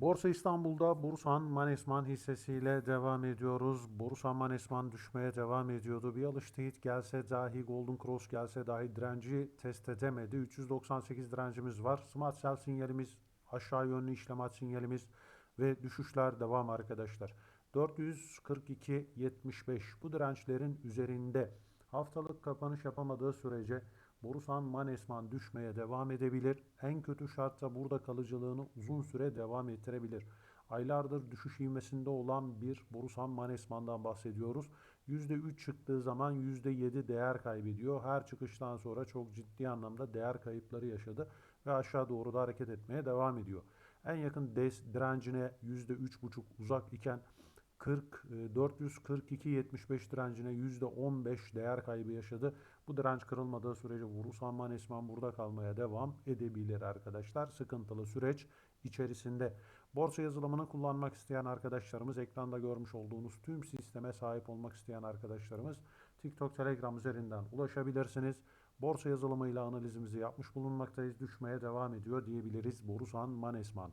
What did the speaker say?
Borsa İstanbul'da Bursan Manesman hissesiyle devam ediyoruz. Bursa Manesman düşmeye devam ediyordu. Bir alış teyit gelse dahi Golden Cross gelse dahi direnci test edemedi. 398 direncimiz var. Smart Sell sinyalimiz, aşağı yönlü işlem sinyalimiz ve düşüşler devam arkadaşlar. 442.75 bu dirençlerin üzerinde haftalık kapanış yapamadığı sürece Borusan Manesman düşmeye devam edebilir. En kötü şartta burada kalıcılığını uzun süre devam ettirebilir. Aylardır düşüş ivmesinde olan bir Borusan Manesman'dan bahsediyoruz. %3 çıktığı zaman %7 değer kaybediyor. Her çıkıştan sonra çok ciddi anlamda değer kayıpları yaşadı ve aşağı doğru da hareket etmeye devam ediyor. En yakın direncine %3,5 uzak iken 40 442 75 direncine %15 değer kaybı yaşadı. Bu direnç kırılmadığı sürece Vurusan Manesman burada kalmaya devam edebilir arkadaşlar. Sıkıntılı süreç içerisinde. Borsa yazılımını kullanmak isteyen arkadaşlarımız, ekranda görmüş olduğunuz tüm sisteme sahip olmak isteyen arkadaşlarımız TikTok, Telegram üzerinden ulaşabilirsiniz. Borsa yazılımıyla analizimizi yapmış bulunmaktayız. Düşmeye devam ediyor diyebiliriz Borusan Manesman.